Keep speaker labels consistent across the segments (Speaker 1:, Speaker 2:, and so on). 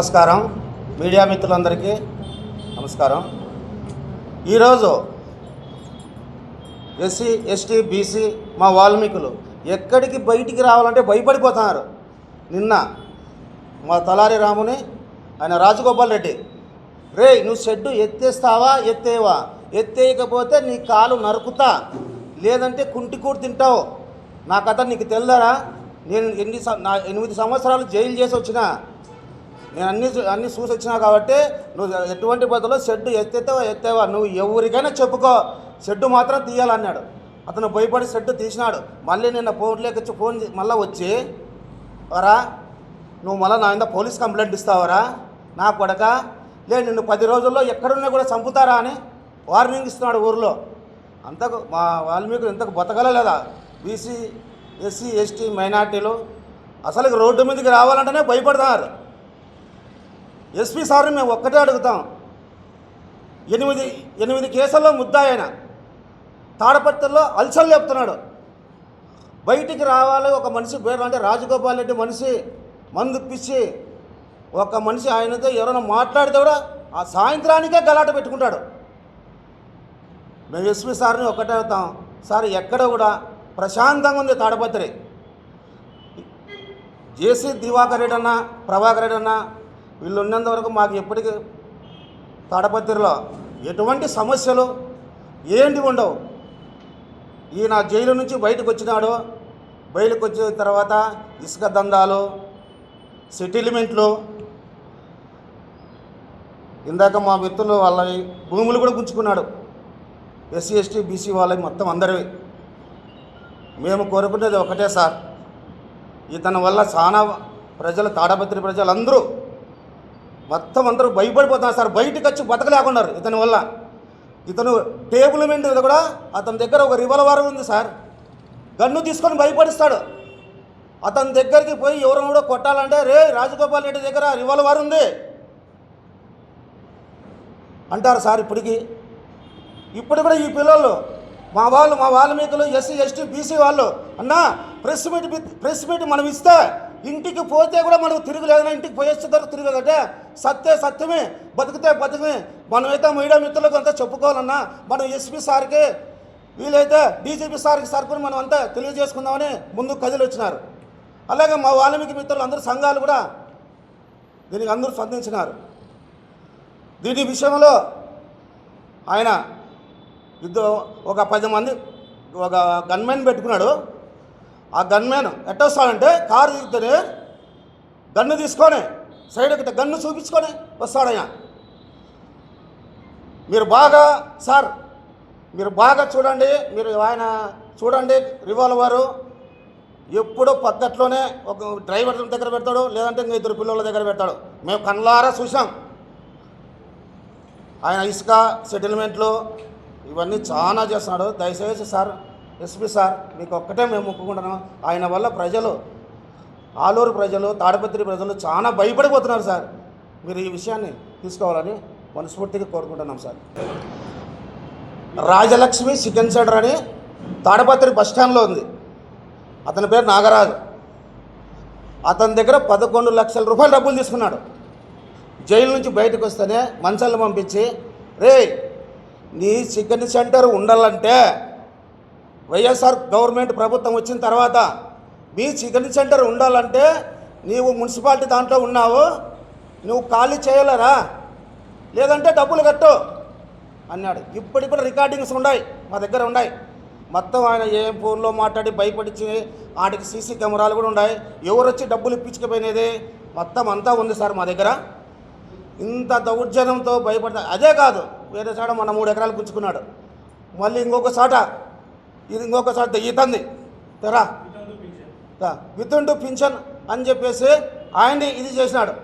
Speaker 1: నమస్కారం. మీడియా మిత్రులందరికీ నమస్కారం. ఈరోజు ఎస్సీ ఎస్టీ బీసీ మా వాల్మీకులు ఎక్కడికి బయటికి రావాలంటే భయపడిపోతున్నారు. నిన్న మా తలారి రాముని ఆయన రాజగోపాల్ రెడ్డి రే నువ్వు షెడ్డు ఎత్తేస్తావా ఎత్తేవా ఎత్తేయకపోతే నీ కాలు నరుకుతా. లేదంటే కుంటికూడు తింటావు. నా కథ నీకు తెల్దారా నేను ఎన్ని నా ఎనిమిది సంవత్సరాలు జైలు చేసి వచ్చినా నేను అన్ని అన్ని చూసి వచ్చినా కాబట్టి నువ్వు ఎటువంటి పద్ధతిలో షెడ్డు ఎత్తేవా ఎత్తేవా నువ్వు ఎవరికైనా చెప్పుకో. షెడ్డు మాత్రం తీయాలన్నాడు. అతను భయపడి షెడ్డు తీసినాడు. మళ్ళీ నిన్న ఫోన్లోకి వచ్చి ఫోన్ మళ్ళీ వచ్చి వరా నువ్వు మళ్ళీ నా మీద పోలీస్ కంప్లైంట్ ఇస్తావరా? నా కొడక? లే నిన్ను పది రోజుల్లో ఎక్కడున్నా కూడా చంపుతారా అని వార్నింగ్ ఇస్తున్నాడు ఊర్లో. అంతకు మా వాల్మీకులు ఇంతకు బతకలేదా? బీసీ ఎస్సీ ఎస్టీ మైనార్టీలు అసలు రోడ్డు మీదకి రావాలంటేనే భయపడతారు. ఎస్పీ సార్ని మేము ఒక్కటే అడుగుతాం. ఎనిమిది ఎనిమిది కేసుల్లో ముద్దాయన తాడపత్రిలో అల్సలు చెప్తున్నాడు బయటికి రావాలి ఒక మనిషి పేరు అంటే రాజగోపాల్ రెడ్డి మనిషి మందుప్పించి పిచ్చి. ఒక మనిషి ఆయనతో ఎవరైనా మాట్లాడితే కూడా ఆ సాయంత్రానికే గలాట పెట్టుకుంటాడు. మేము ఎస్పీ సార్ని ఒక్కటే అవుతాం సార్ ఎక్కడ కూడా ప్రశాంతంగా ఉంది తాడపత్రి. జేసీ దివాకర్ రెడ్డి అన్న ప్రభాకర్ రెడ్డి అన్న వీళ్ళు ఉన్నంత వరకు మాకు ఎప్పటికీ తాడపత్రిలో ఎటువంటి సమస్యలు ఏంటి ఉండవు. ఈయన జైలు నుంచి బయటకు వచ్చినాడు. బయటకు వచ్చిన తర్వాత ఇసుక దందాలు సెటిల్మెంట్లు ఇందాక మా మిత్రులు వాళ్ళ భూములు కూడా గుంచుకున్నాడు ఎస్సీ ఎస్టీ బీసీ వాళ్ళవి మొత్తం అందరివి. మేము కోరుకునేది ఒకటే సార్. ఇతని వల్ల చాలా ప్రజలు తాడపత్రి ప్రజలు అందరూ మొత్తం అందరూ భయపడిపోతున్నారు సార్. బయటకు వచ్చి బతకలేకున్నారు ఇతని వల్ల. ఇతను టేబుల్ మీద కూడా అతని దగ్గర ఒక రివల్వర్ ఉంది సార్. గన్ను తీసుకొని భయపడిస్తాడు. అతని దగ్గరికి పోయి ఎవరు కూడా కొట్టాలంటే రే రాజగోపాల్ రెడ్డి దగ్గర రివల్వర్ ఉంది. అంటారు సార్ ఇప్పటికి. ఇప్పుడు కూడా ఈ పిల్లలు మా వాళ్ళు మా వాల్మీకులు ఎస్సీ ఎస్టీ బీసీ వాళ్ళు అన్నా ప్రెస్ మీట్ ప్రెస్ మీట్ మనం ఇస్తే ఇంటికి పోతే కూడా మనకు తిరుగులేదన్నా ఇంటికి పోయేస్తే దొరకు తిరగదంటే సత్తే సత్యమే బతికితే బతికమే. మనమైతే మీడియా మిత్రులకు అంతా చెప్పుకోవాలన్నా మనం ఎస్పీ సార్కి వీలైతే డీజీపీ సార్కి సరుకుని మనం అంతా తెలియజేసుకుందామని ముందు కదిలి వచ్చినారు. అలాగే మా వాల్మీకి మిత్రులు అందరూ సంఘాలు కూడా దీనికి అందరూ స్పందించినారు. దీని విషయంలో ఆయన ఇద్దరు ఒక పది మంది ఒక గన్మెన్ పెట్టుకున్నాడు. ఆ గన్మెన్ ఎట్టొస్తాడంటే కారు దిగుతానే గన్ను తీసుకొని సైడ్కి గన్ను చూపించుకొని వస్తాడు ఆయన. మీరు బాగా సార్ మీరు బాగా చూడండి మీరు ఆయన చూడండి రివాల్వరు ఎప్పుడూ పద్ధతిలోనే ఒక డ్రైవర్ దగ్గర పెడతాడు లేదంటే ఇంకా ఇద్దరు పిల్లల దగ్గర పెడతాడు. మేము కళ్ళారా చూసాం ఆయన ఇసుక సెటిల్మెంట్లు ఇవన్నీ చాలా చేస్తున్నాడు. దయచేసి సార్ ఎస్పీ సార్ మీకు ఒక్కటే మేము ఒప్పుకుంటున్నాం. ఆయన వల్ల ప్రజలు ఆలూరు ప్రజలు తాడపత్రి ప్రజలు చాలా భయపడిపోతున్నారు సార్. మీరు ఈ విషయాన్ని తీసుకోవాలని మనస్ఫూర్తిగా కోరుకుంటున్నాం సార్. రాజలక్ష్మి చికెన్ సెంటర్ అని తాడపత్రి బస్ స్టాండ్లో ఉంది. అతని పేరు నాగరాజు. అతని దగ్గర పదకొండు లక్షల రూపాయలు డబ్బులు తీసుకున్నాడు. జైలు నుంచి బయటకు వస్తేనే మంచాలను పంపించి రే నీ చికెన్ సెంటర్ ఉండాలంటే వైఎస్ఆర్ గవర్నమెంట్ ప్రభుత్వం వచ్చిన తర్వాత మీ చికెన్ సెంటర్ ఉండాలంటే నీవు మున్సిపాలిటీ దాంట్లో ఉన్నావు నువ్వు ఖాళీ చేయలేరా? లేదంటే డబ్బులు కట్టు అన్నాడు. ఇప్పటికి కూడా రికార్డింగ్స్ ఉన్నాయి మా దగ్గర ఉన్నాయి. మొత్తం ఆయన ఏం ఫోన్లో మాట్లాడి భయపడిచి వాటికి సీసీ కెమెరాలు కూడా ఉన్నాయి. ఎవరు వచ్చి డబ్బులు ఇప్పించుకుపోయినది? మొత్తం అంతా ఉంది సార్ మా దగ్గర. ఇంత దౌర్జన్యంతో భయపడతా అదే కాదు వేరే చాట మన మూడు ఎకరాలు పుచ్చుకున్నాడు మళ్ళీ ఇంకొక చాట ఇది ఇంకొకసారి చోట ఈతంది తెరా. విత్ పింఛన్ అని చెప్పేసి ఆయన్ని ఇది చేసినాడు.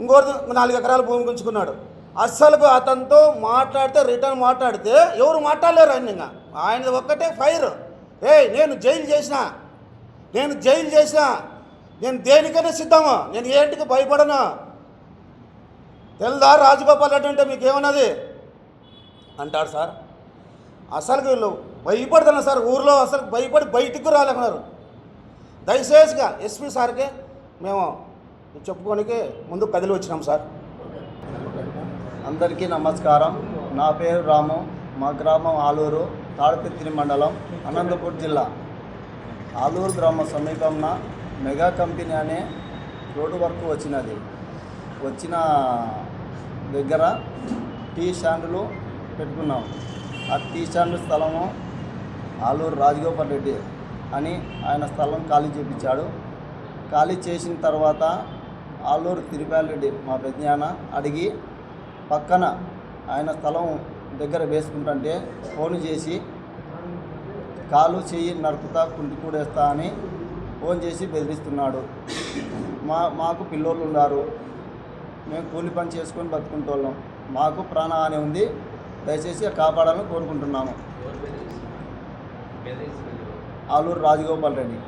Speaker 1: ఇంకోటి నాలుగు ఎకరాల భూమి గుంచుకున్నాడు అస్సలు అతనితో మాట్లాడితే రిటర్న్ మాట్లాడితే ఎవరు మాట్లాడలేరు ఆయన ఇంకా. ఆయనది ఒక్కటే ఫైర్. ఏ నేను జైలు చేసిన. నేను జైలు చేసిన. నేను దేనికైనా సిద్ధము? నేను ఏంటికి భయపడను. తెల్దా రాజగోపాల్ రెడ్డి అంటే మీకేమన్నది? అంటాడు సార్. అసలు వీళ్ళు భయపడుతున్నారు సార్ ఊర్లో అసలు భయపడి బయటికి రాలేకున్నారు. దయచేసిగా ఎస్పీ సార్కి మేము చెప్పుకోనికి ముందు కదిలి వచ్చినాం సార్.
Speaker 2: అందరికీ నమస్కారం. నా పేరు రాము మా గ్రామం ఆలూరు తాడిపిత్రి మండలం అనంతపూర్ జిల్లా. ఆలూరు గ్రామ సమీపంన మెగా కంపెనీ అనే రోడ్డు వర్క్ వచ్చినది. వచ్చిన దగ్గర టీ స్టాండ్లు పెట్టుకున్నాం. ఆ టీ స్టాండ్ స్థలము ఆలూరు రాజగోపాల్ రెడ్డి అని ఆయన స్థలం ఖాళీ చేపించాడు. ఖాళీ చేసిన తర్వాత ఆలూరు తిరుపాలరెడ్డి మా పెద్దనాన్న అడిగి పక్కన ఆయన స్థలం దగ్గర వేసుకుంటుంటే ఫోన్ చేసి కాలు చెయ్యి నరుకుతా కుంటి కూడేస్తా అని ఫోన్ చేసి బెదిరిస్తున్నాడు. మా మాకు పిల్లోళ్ళు ఉన్నారు. మేము కూలి పని చేసుకొని బతుకుంటోళ్ళం. మాకు ప్రాణహాని ఉంది. దయచేసి కాపాడాలని కోరుకుంటున్నాము. ఆలూరు రాజగోపాల్ రెడ్డి.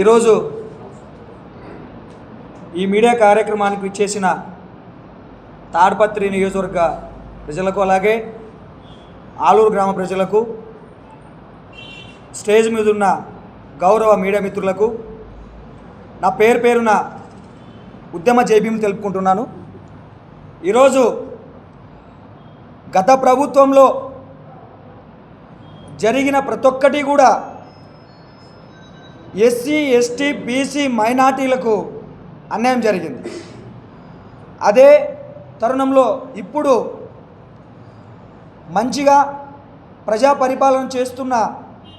Speaker 3: ఈరోజు ఈ మీడియా కార్యక్రమానికి ఇచ్చేసిన తాడిపత్రి నియోజకవర్గ ప్రజలకు అలాగే ఆలూరు గ్రామ ప్రజలకు స్టేజ్ మీద ఉన్న గౌరవ మీడియా మిత్రులకు నా పేరు పేరున ఉద్యమ జైభీం తెలుపుకుంటున్నాను. ఈరోజు గత ప్రభుత్వంలో జరిగిన ప్రతి ఒక్కటి కూడా ఎస్సీ ఎస్టీ బీసీ మైనార్టీలకు అన్యాయం జరిగింది. అదే తరుణంలో ఇప్పుడు మంచిగా ప్రజా పరిపాలన చేస్తున్న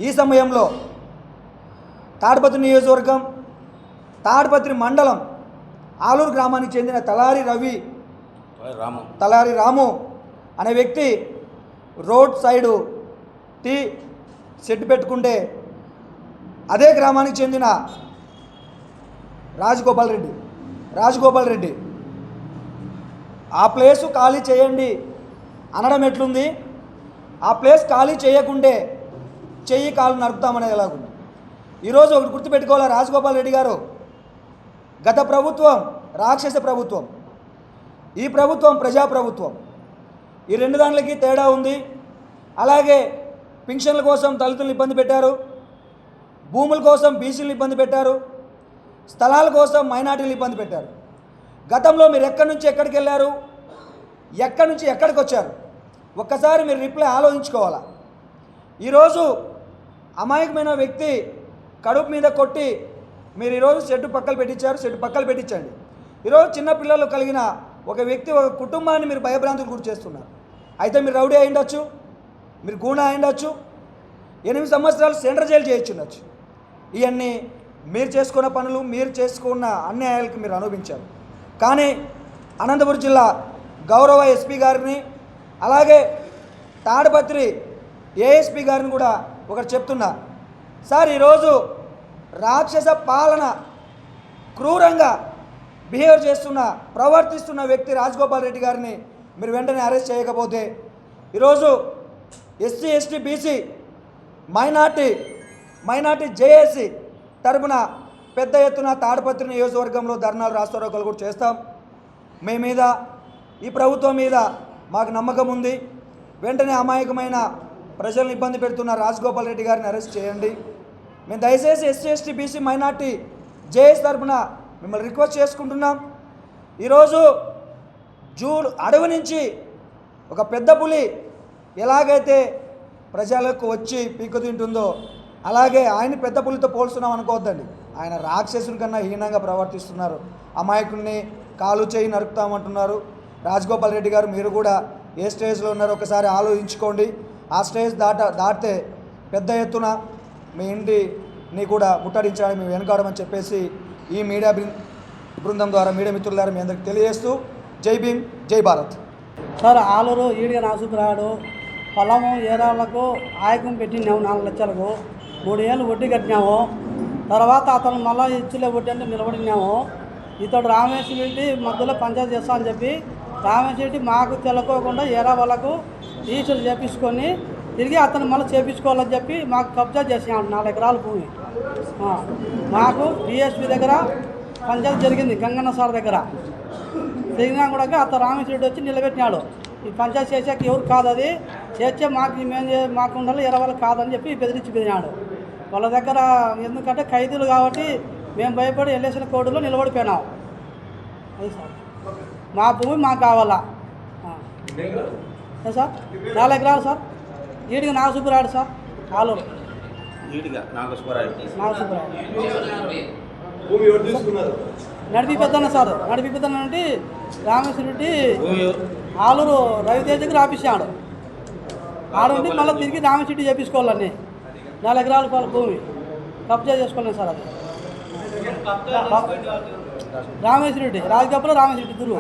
Speaker 3: ఈ సమయంలో తాడిపత్రి నియోజకవర్గం తాడిపత్రి మండలం ఆలూరు గ్రామానికి చెందిన తలారి రవి
Speaker 1: రాము.
Speaker 3: తలారి రాము అనే వ్యక్తి రోడ్ సైడు టీ షెడ్ పెట్టుకుంటే అదే గ్రామానికి చెందిన రాజగోపాల్ రెడ్డి. రాజగోపాల్ రెడ్డి ఆ ప్లేసు ఖాళీ చేయండి అనడం ఎట్లుంది? ఆ ప్లేస్ ఖాళీ చేయకుంటే చెయ్యి కాలు నడుపుతామనేది ఎలాగుంది? ఈరోజు ఒకటి గుర్తుపెట్టుకోవాలి రాజగోపాల్ రెడ్డి గారు? గత ప్రభుత్వం రాక్షస ప్రభుత్వం ఈ ప్రభుత్వం ప్రజాప్రభుత్వం ఈ రెండు దాంట్లకి తేడా ఉంది. అలాగే పింఛన్ల కోసం దళితులను ఇబ్బంది పెట్టారు. భూముల కోసం బీసీలను ఇబ్బంది పెట్టారు. స్థలాల కోసం మైనార్టీలు ఇబ్బంది పెట్టారు. గతంలో మీరు ఎక్కడి నుంచి ఎక్కడికి వెళ్ళారు? ఎక్కడి నుంచి ఎక్కడికి వచ్చారు? ఒక్కసారి మీరు రిప్లై ఆలోచించుకోవాలా? ఈరోజు అమాయకమైన వ్యక్తి కడుపు మీద కొట్టి మీరు ఈరోజు చెట్టు పక్కలు పెట్టించారు. చెట్టు పక్కలు పెట్టించండి. ఈరోజు చిన్నపిల్లలు కలిగిన ఒక వ్యక్తి ఒక కుటుంబాన్ని మీరు భయభ్రాంతులు గురి చేస్తున్నారు. అయితే మీరు రౌడీ అయిండొచ్చు మీరు గూణ అయిండొచ్చు ఎనిమిది సంవత్సరాలు సెంటర్ జైలు చేయొచ్చుండొచ్చు ఇవన్నీ మీరు చేసుకున్న పనులు మీరు చేసుకున్న అన్యాయాలకు మీరు అనుభవించారు. కానీ అనంతపురం జిల్లా గౌరవ ఎస్పీ గారిని అలాగే తాడపత్రి ఏఎస్పీ గారిని కూడా ఒకటి చెప్తున్నా. సార్ ఈరోజు రాక్షస పాలన క్రూరంగా బిహేవ్ చేస్తున్న ప్రవర్తిస్తున్న వ్యక్తి రాజగోపాల్ రెడ్డి గారిని మీరు వెంటనే అరెస్ట్ చేయకపోతే ఈరోజు SC ST BC minority minority JAC తరపున పెద్ద ఎత్తున తాడపత్రి నియోజకవర్గంలో ధర్నాలు రాస్తారోకలు కూడా చేస్తాం. మీ మీద ఈ ప్రభుత్వం మీద మాకు నమ్మకం ఉంది. వెంటనే అమాయకమైన ప్రజలను ఇబ్బంది పెడుతున్న రాజగోపాల్ రెడ్డి గారిని అరెస్ట్ చేయండి. మేము దయచేసి SC ST BC minority JS తరపున మిమ్మల్ని రిక్వెస్ట్ చేసుకుంటున్నాం. ఈరోజు జూ అడవి నుంచి ఒక పెద్ద పులి ఎలాగైతే ప్రజలకు వచ్చి పీకు తింటుందో అలాగే ఆయన పెద్ద పులితో పోల్చున్నాం అనుకోవద్దండి. ఆయన రాక్షసుని కన్నా హీనంగా ప్రవర్తిస్తున్నారు. అమాయకుడిని కాలు చేయి నరుకుతామంటున్నారు. రాజగోపాల్ రెడ్డి గారు మీరు కూడా ఏ స్టేజ్లో ఉన్నారో ఒకసారి ఆలోచించుకోండి. ఆ స్టేజ్ దాట దాటితే పెద్ద ఎత్తున మీ ఇంటిని కూడా ముట్టడించాలని మేము వెనుకాడమని చెప్పేసి ఈ మీడియా బృందం ద్వారా మీడియా మిత్రుల ద్వారా మీ అందరికి తెలియజేస్తూ జై భీమ్ జై భారత్.
Speaker 4: సార్ ఆలూరు ఈడిగా నాసుకురాడు పొలము ఏరాలకు ఆయకం పెట్టినాము నాలుగు లక్షలకు మూడు ఏళ్ళు వడ్డీ కట్టినాము. తర్వాత అతను మళ్ళీ ఇచ్చులే వడ్డీ అంటే నిలబడినాము. ఇతడు రామేశ్వర రెడ్డి మధ్యలో పంచాయతీ చేస్తా అని చెప్పి రామేశ్వర రెడ్డి మాకు తెలకోకుండా ఏరా వాళ్ళకు రిజిస్టర్ చేపించుకొని తిరిగి అతను మళ్ళీ చేపించుకోవాలని చెప్పి మాకు కబ్జా చేసినాడు నాలుగు ఎకరాల భూమి. మాకు డిఎస్పి దగ్గర పంచాయతీ జరిగింది గంగన్న సార్ దగ్గర. జరిగినా కూడా అతను రామేశ్వరుడు వచ్చి నిలబెట్టినాడు. ఈ పంచాయతీ చేసాక ఎవరు కాదు అది. చేస్తే మాకు మేము మాకు ఉండాలి ఇరవై కాదని చెప్పి బెదిరించి బెదిరినాడు. వాళ్ళ దగ్గర ఎందుకంటే ఖైదీలు కాబట్టి మేము భయపడి ఎల్ఎస్ఎన్ కోర్టులో నిలబడిపోయినాం. అది సార్. మా భూమి మాకు కావాలా? సార్? నాలుగు ఎకరాలు సార్. ఈడికి నాగసుబ్బరాడు సార్. ఆలూరు.
Speaker 1: నీట్గా నాగేశ్వరరావు.
Speaker 4: నడిపి పెద్దన్న సార్ నడిపి పెద్దన్న నుండి రామేశ్వర
Speaker 1: ఎవరు?
Speaker 4: ఆలూరు రవితేజకి రాపిస్తాడు ఆడుండి మళ్ళీ తిరిగి రామచెట్టు చేపించుకోవాలని. నాలుగు ఎకరాల పాల భూమి. కబ్జా చేసుకోలేను సార్ అది. రామేశ్వర రెడ్డి రాజకప్పులో రామేశ్వర రెడ్డి దుర్రు.